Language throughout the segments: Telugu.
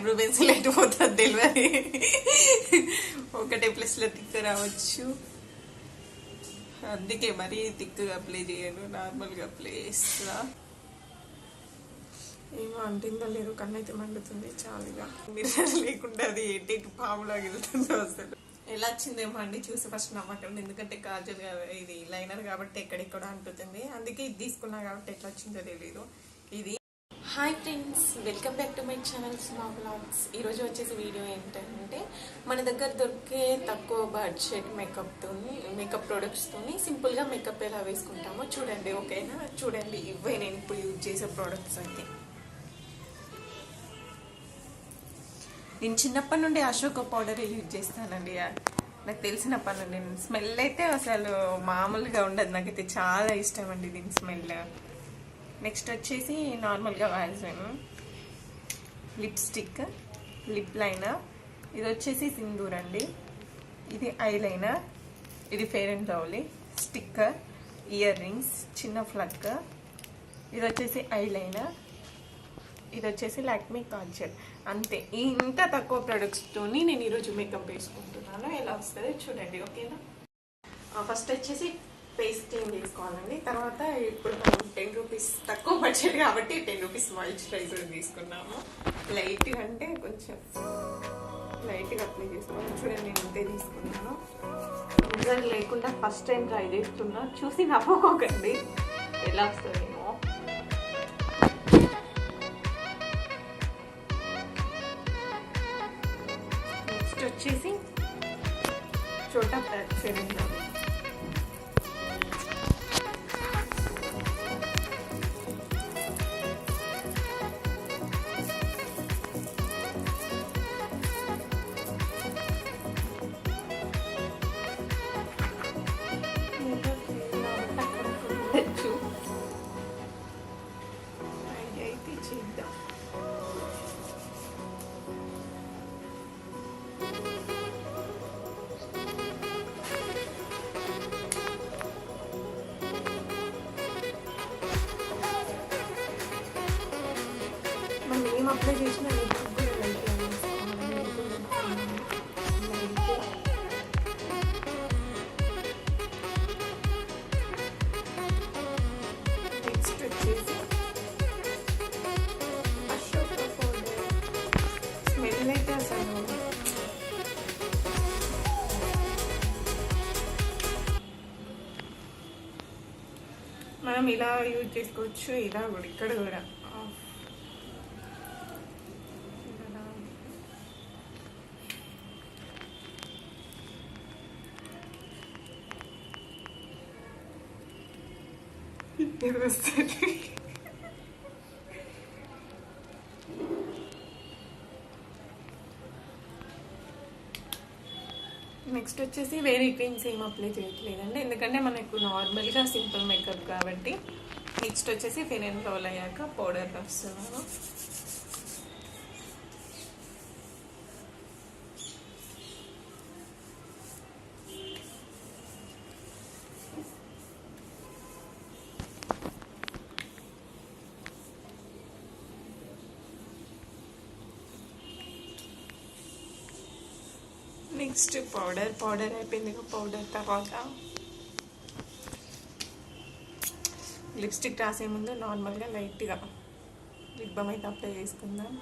ఐబ్రో పెన్సిల్ ఎటు పోతుంది తెలియదు. ఒకటే ప్లస్లో తిక్క రావచ్చు అందుకే మరీ తిక్కుగా అప్లై చేయను నార్మల్గా అప్లై చేస్తా ఏమో అంటిందో లేదో కన్ను అయితే మండుతుంది చాలుగా. మిర్రర్ లేకుండా అది ఏంటి పాములాగా వెళ్తుందో అసలు. ఎలా వచ్చిందేమో అండి చూసి ఫస్ట్ నమ్మకండి ఎందుకంటే కాజల్ ఇది లైనర్ కాబట్టి ఎక్కడెక్కడ అంటుతుంది. అందుకే ఇది తీసుకున్నా కాబట్టి ఎట్లా వచ్చిందో తెలియదు ఇది hi friends welcome back to my channel స్మా blogs ఈరోజు వచ్చేసి వీడియో ఏంటంటే మన దగ్గర దొరికే తక్కువ బడ్జెట్ మేకప్తో మేకప్ ప్రొడక్ట్స్తోని సింపుల్గా మేకప్ ఎలా వేసుకుంటామో చూడండి ఓకేనా? చూడండి ఇవే నేను ఇప్పుడు యూజ్ చేసే ప్రోడక్ట్స్ అయితే. నేను చిన్నప్పటి నుండి అశోక పౌడర్ యూజ్ చేస్తానండి నాకు తెలిసినప్పటి నుండి. స్మెల్ అయితే అసలు మామూలుగా ఉండదు. నాకైతే చాలా ఇష్టం అండి దీని స్మెల్. నెక్స్ట్ వచ్చేసి నార్మల్గా వాల్సాను లిప్స్టిక్ లిప్ లైనర్. ఇది వచ్చేసి సింధూర్ అండి. ఇది ఐ లైనర్ ఇది fair and lovely. Sticker ear rings చిన్న ఫ్లక్ ఇది వచ్చేసి ఐ లైనర్ ఇది వచ్చేసి లాక్మీ కాల్చర్. అంతే. ఇంత తక్కువ ప్రొడక్ట్స్తోని నేను ఈరోజు మేకప్ వేసుకుంటున్నాను. ఎలా వస్తుంది చూడండి ఓకేనా? ఫస్ట్ వచ్చేసి ఫేస్ క్లీన్ చేసుకోవాలండి. తర్వాత ఇప్పుడు మనం టెన్ రూపీస్ తక్కువ బడ్జెట్ కాబట్టి టెన్ రూపీస్ మాయిశ్చరైజర్ తీసుకున్నాము. లైట్గా అంటే కొంచెం లైట్గా అప్లై చేసుకోవాలి. చూడండి నేను అంతే తీసుకున్నాను. రిజల్ట్ లేకుండా ఫస్ట్ టైం ట్రై చేస్తున్నా. చూసి నవ్వుకోకండి. ఎలా వస్తుందేమో. నెక్స్ట్ వచ్చేసి చోటా ప్యాక్ చేయండి మనం ఏం అప్లై చేసినా నెక్స్ట్ వచ్చేసి అశోక పౌడర్ స్మెల్ అయితే అసలు మనం ఇలా యూజ్ చేసుకోవచ్చు ఇలా కూడా ఇక్కడ కూడా ఇలా. ఇది నెక్స్ట్ వచ్చేసి వేరే క్రీమ్స్ ఏం అప్లై చేయట్లేదండి. ఎందుకంటే మనకు నార్మల్గా సింపుల్ మేకప్ కాబట్టి. నెక్స్ట్ వచ్చేసి ఫెయిర్ అండ్ లవ్ల్ అయ్యాక పౌడర్ వస్తున్నాను నెక్స్ట్ పౌడర్ పౌడర్ అయిపోయింది పౌడర్ తర్వాత లిప్స్టిక్ రాసే ముందు నార్మల్గా లైట్గా లిప్ బామ్ అయితే అప్లై చేసుకుందాం.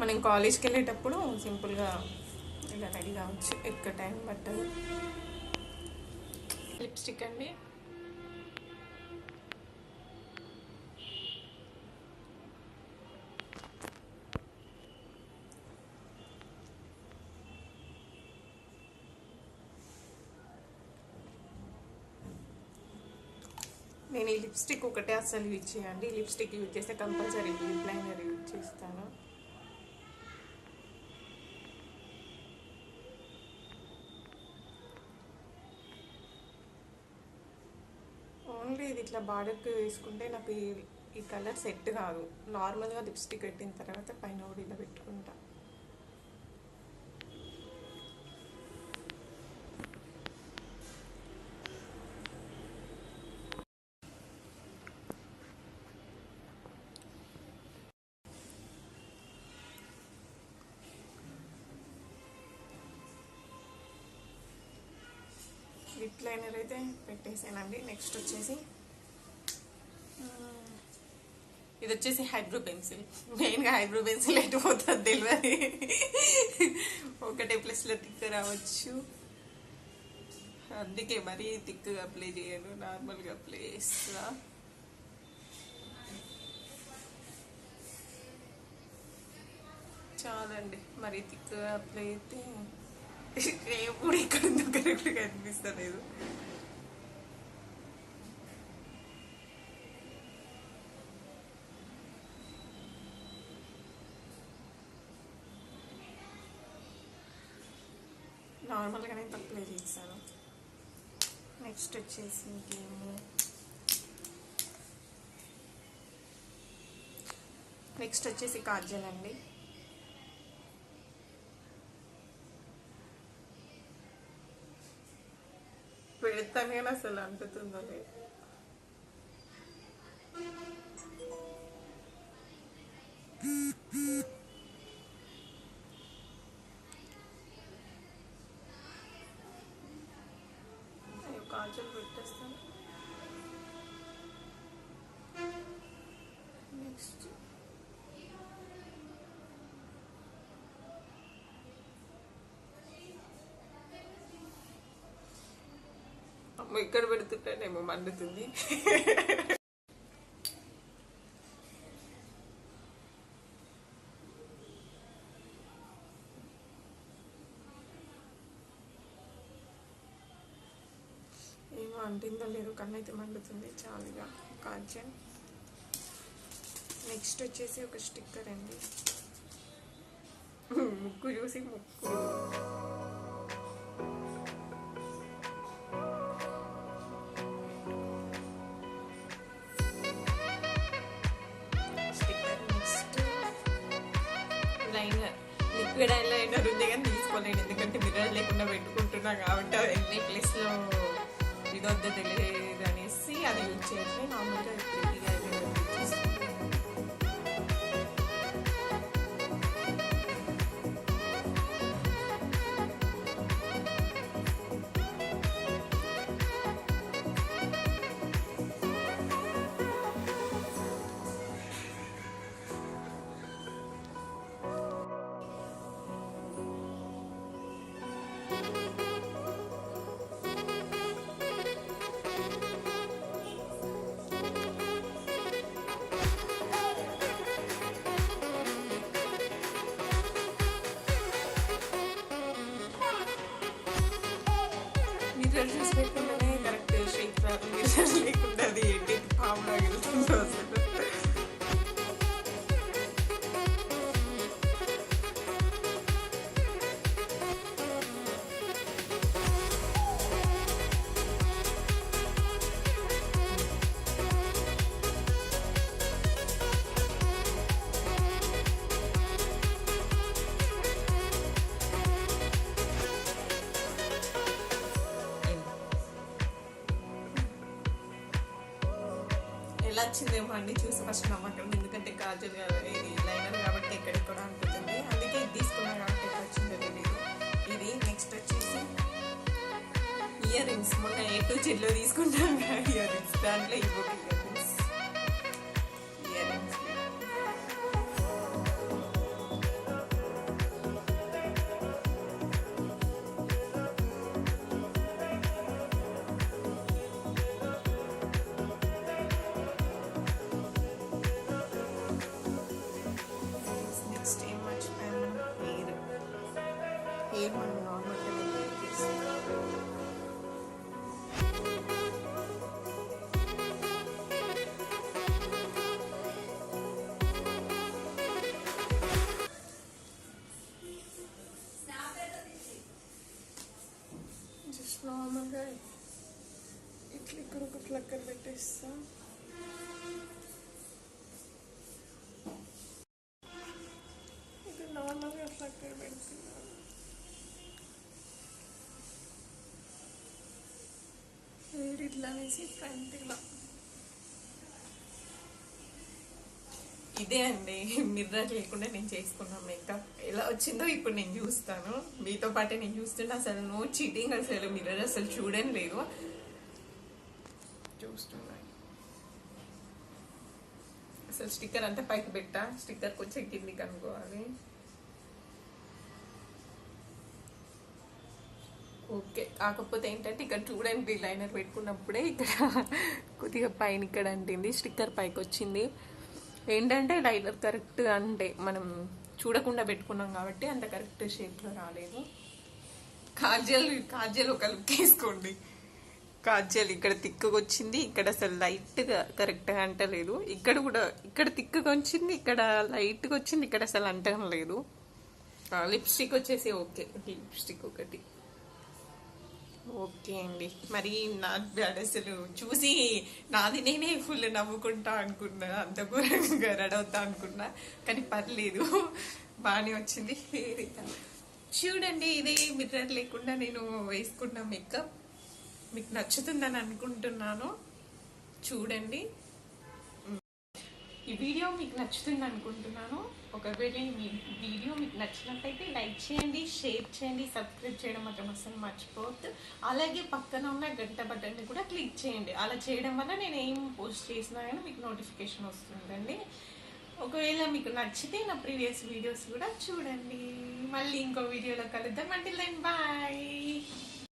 మనం కాలేజ్కి వెళ్ళేటప్పుడు సింపుల్గా ఇలా రెడీ కావచ్చు. ఎక్కువ టైం పట్టదు. లిప్స్టిక్ అండి. నేను ఈ లిప్స్టిక్ ఒకటే అస్సలు యూజ్ చేయండి. లిప్స్టిక్ యూజ్ చేస్తే కంపల్సరీ లిప్ లైనర్ యూజ్ చేస్తాను. ఓన్లీ ఇది ఇట్లా బార్డర్కి వేసుకుంటే నాకు ఈ ఈ కలర్ సెట్ కాదు. నార్మల్గా లిప్స్టిక్ పెట్టిన తర్వాత పైన కూడా ఇలా పెట్టుకుంటాను లిప్ లైనర్ అయితే పెట్టేసానండి. నెక్స్ట్ వచ్చేసి ఇది వచ్చేసి హైబ్రో పెన్సిల్. మెయిన్గా హైబ్రో పెన్సిల్ ఎటు పోతుంది తెలియదు ఒకటే ప్లస్లో థిక్ రావచ్చు. అందుకే మరీ థిక్గా అప్లై చేయను. నార్మల్గా అప్లై చేస్తా చాలండి. మరీ థిక్గా అప్లై అయితే ఎప్పుడు ఇక్కడ ఉందో కరెక్ట్గా అనిపిస్తలేదు నార్మల్గానే ప్లే చేస్తాను నెక్స్ట్ వచ్చేసి ఇంకేమో నెక్స్ట్ వచ్చేసి కాజల్ అండి పెడతాను కానీ అసలు అంటుతుందో లేదు ఎక్కడ ఇక్కడ పెడుతుంటేనేమో మండుతుంది. ఏమో అంటిందో లేదో కన్ను అయితే మండుతుంది చాలుగా కాజన్ నెక్స్ట్ వచ్చేసి ఒక స్టిక్కర్ అండి. ముక్కు చూసి ముక్కు. లిక్విడ్ అయినా ఉంది కానీ తీసుకోలేను. ఎందుకంటే మిర్రర్ లేకుండా పెట్టుకుంటున్నా కాబట్టి అది నెక్లెస్లో ఇది వద్ద తెలియదు అనేసి అది యూజ్ చేయట్లేదు. మామూలుగా ఎలా వచ్చిందేమో అండి. చూసి ఫస్ట్ నమ్మకం. ఎందుకంటే కాజల్ కదా ఇది లైనర్ కాబట్టి ఎక్కడికి కూడా అనిపిస్తుంది. అందుకే ఇది తీసుకున్నాను కాబట్టి ఎక్కడ వచ్చిందో తెలియదు ఇది నెక్స్ట్ వచ్చేసి ఇయర్ రింగ్స్ మొన్న ఏ టూ చెట్లో తీసుకుంటాం ఇయర్ రింగ్స్ దాంట్లో ఇవ్వండి నార్మల్గా ఫ్లక్కర్ ఇట్లా అనేసి ఫ్రంట్ ఇలా ఇదే అండి. మిర్రర్ లేకుండా నేను చేసుకున్న మేకప్ ఎలా వచ్చిందో ఇప్పుడు నేను చూస్తాను. మీతో పాటే నేను చూస్తుంటే అసలు నో చీటింగ్ అసలు మిర్రర్ అసలు చూడని లేదు. చూస్తున్నా. అసలు స్టిక్కర్ అంతా పైకి పెట్టా. స్టిక్కర్ కొంచెం కిందికి అనుకోవాలి. ఓకే. కాకపోతే ఏంటంటే ఇక్కడ చూడండి లైనర్ పెట్టుకున్నప్పుడే ఇక్కడ కొద్దిగా పైన ఇక్కడ అంటింది స్టిక్కర్ పైకి వచ్చింది. ఏంటంటే లైనర్ కరెక్ట్ అంటే మనం చూడకుండా పెట్టుకున్నాం కాబట్టి అంత కరెక్ట్ షేప్లో రాలేదు. కాజల్ కాజల్ ఒక లుక్ వేసుకోండి. కాజల్ ఇక్కడ తిక్కగా వచ్చింది ఇక్కడ అసలు లైట్గా కరెక్ట్గా అంటలేదు. ఇక్కడ కూడా ఇక్కడ తిక్కగా వచ్చింది ఇక్కడ లైట్గా వచ్చింది ఇక్కడ అసలు అంటం లేదు. లిప్స్టిక్ వచ్చేసి ఓకే. లిప్స్టిక్ ఒకటి. ఓకే అండి. మరి నా బ్యాడ్ అసలు చూసి నాది నేనే ఫుల్ నవ్వుకుంటా అనుకున్నా అంత ఘోరంగా రెడవుతా అనుకున్నా. కానీ పర్లేదు బాగానే వచ్చింది. చూడండి ఇదే మిర్రర్ లేకుండా నేను వేసుకున్న మేకప్ మీకు నచ్చుతుందని అనుకుంటున్నాను. చూడండి. ఈ వీడియో మీకు నచ్చుతుంది అనుకుంటున్నాను. ఒకవేళ మీ వీడియో మీకు నచ్చినట్టయితే లైక్ చేయండి షేర్ చేయండి సబ్స్క్రైబ్ చేయడం మాత్రం అసలు మర్చిపోవద్దు. అలాగే పక్కన ఉన్న గంట బటన్ని కూడా క్లిక్ చేయండి. అలా చేయడం వల్ల నేను ఏం పోస్ట్ చేసినా కానీ మీకు నోటిఫికేషన్ వస్తుందండి. ఒకవేళ మీకు నచ్చితే నా ప్రీవియస్ వీడియోస్ కూడా చూడండి. మళ్ళీ ఇంకో వీడియోలో కలుద్దాం. అంటే దెన్ బాయ్